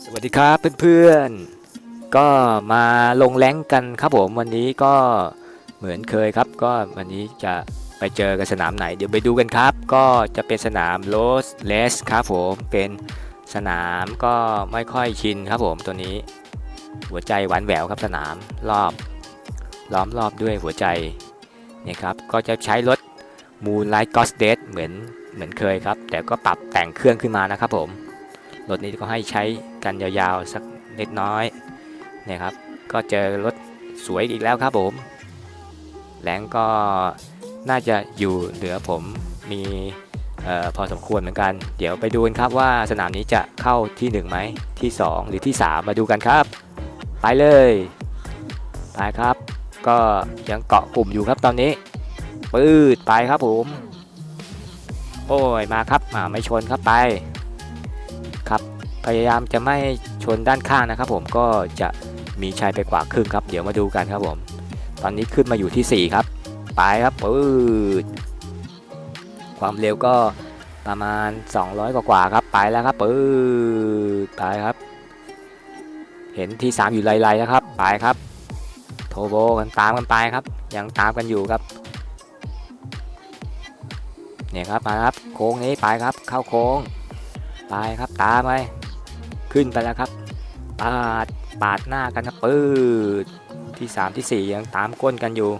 สวัสดีครับเพื่อนๆ ก็มาลงแรงกันครับผมวันนี้ก็เหมือนเคยครับ ก็วันนี้จะไปเจอกันสนามไหน เดี๋ยวไปดูกันครับ ก็จะเป็นสนามโรสเลสครับผมเป็นสนามก็ไม่ค่อยชินครับผมตัวนี้ หัวใจหวานแหววครับสนามรอบล้อมรอบด้วยหัวใจนี่ครับก็จะใช้รถ Moonlight g o s d e a d เหมือนเหมือนเคยครับ แต่ก็ปรับแต่งเครื่องขึ้นมานะครับผม รถนี้ก็ให้ใช้กันยาวๆสักเล็กน้อยเนี่ยครับก็เจอรถสวยอีกแล้วครับผมแรงก็น่าจะอยู่เหลือผมมีออพอสมควรเหมือนกัน เดี๋ยวไปดูกันครับว่าสนามนี้จะเข้าที่ 1 ไหมที่ 2 หรือที่ 3 มาดูกันครับ ไปเลยไปครับ ก็ยังเกาะกลุ่มอยู่ครับตอนนี้ปืดไปครับผม โอ้ยมาครับมาไม่ชนครับไป พยายามจะไม่ชนด้านข้างนะครับ ผมก็จะมีชัยไปกว่าครึ่งครับ เดี๋ยวมาดูกันครับผม ตอนนี้ขึ้นมาอยู่ที่ 4 ครับ ไปครับปืดความเร็วก็ประมาณ 200 กว่ากว่าครับไปแล้วครับปืดไปครับ เห็นที่ 3 อยู่ไล่ๆแล้วครับไปครับ โทโบกันตามกันไปครับ ยังตามกันอยู่ครับเนี่ยครับมาครับโค้งนี้ไปครับเข้าโค้ง ไปครับตามไปขึ้นไปแล้วครับปาดปาดหน้ากันครับปืดที่ 3 ที่ 4 ยังตามก้นกันอยู่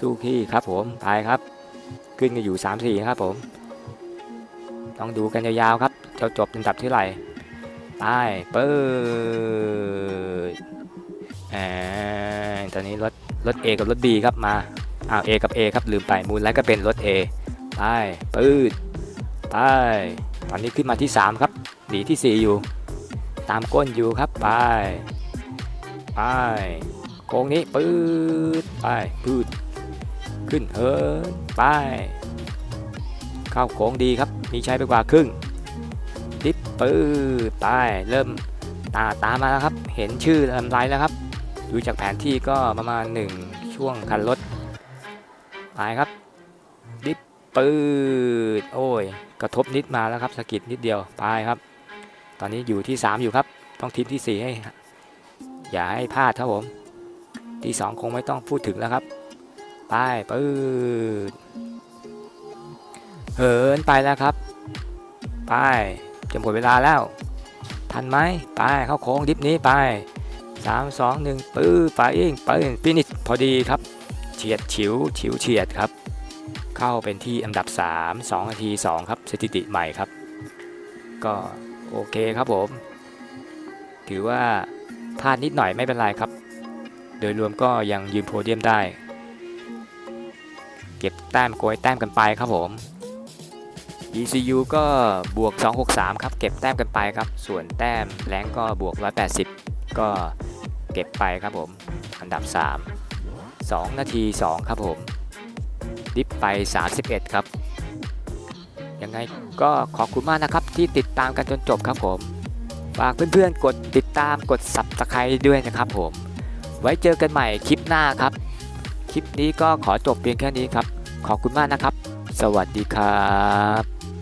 สู้ขี้ครับผมไปครับ ขึ้นกันอยู่ 3 4 ครับผมต้องดูกันยาวๆครับจะจบลำดับที่ไหร่ไปปืดอตอนนี้รถรถ A กับรถ B ครับมาอ้าว A กับ A ครับลืมไปมูลไลท์ก็เป็นรถ A ไปปืดไป อนนี้ขึ้นมาที่ 3 ครับ หนีที่ 4 อยู่ ตามก้นอยู่ครับ ไป ไป โค้งนี้ปืดไปปืดขึ้นเฮินไป เข้าโค้งดีครับ มีใช้ไปกว่าครึ่งดิบปืดไป เริ่มตาตามมาแล้วครับ เห็นชื่อลำไรแล้วครับ ดูจากแผนที่ก็ประมาณ 1 ช่วงคันรถไปครับ ดิบ ปืดโอ้ย กระทบนิดมาแล้วครับสะกิดนิดเดียวไปครับ ตอนนี้อยู่ที่ 3 อยู่ครับ ต้องทีมที่ 4 ให้ อย่าให้พลาดครับผม ที่ 2 คงไม่ต้องพูดถึงแล้วครับ ไปปืดเหินไปแล้วครับ ไปจะหมดเวลาแล้ว ทันไหมไปเข้าโค้งดิฟนี้ไป 3 2 1ปื้อไปเองไปฟินิชพอดีครับ เฉียดฉิวฉิวเฉียดครับ เข้าเป็นที่อันดับ 3 2นาที 2 ครับสถิติใหม่ครับ ก็โอเคครับผม ถือว่าพลาดนิดหน่อยไม่เป็นไรครับ โดยรวมก็ยังยืนโพเดียมได้ เก็บแต้มโกยแต้มกันไปครับผม ECU ก็บวก 263 ครับ เก็บแต้มกันไปครับ ส่วนแต้มแรงก็บวก 180 ก็เก็บไปครับผม อันดับ 3 2 นาที 2 ครับผม ดิฟไป 31 ครับ ยังไงก็ขอบคุณมากนะครับที่ติดตามกันจนจบครับผมฝากเพื่อนๆกดติดตามกด Subscribe ด้วยนะครับผม ไว้เจอกันใหม่คลิปหน้าครับ คลิปนี้ก็ขอจบเพียงแค่นี้ครับ ขอบคุณมากนะครับ สวัสดีครับ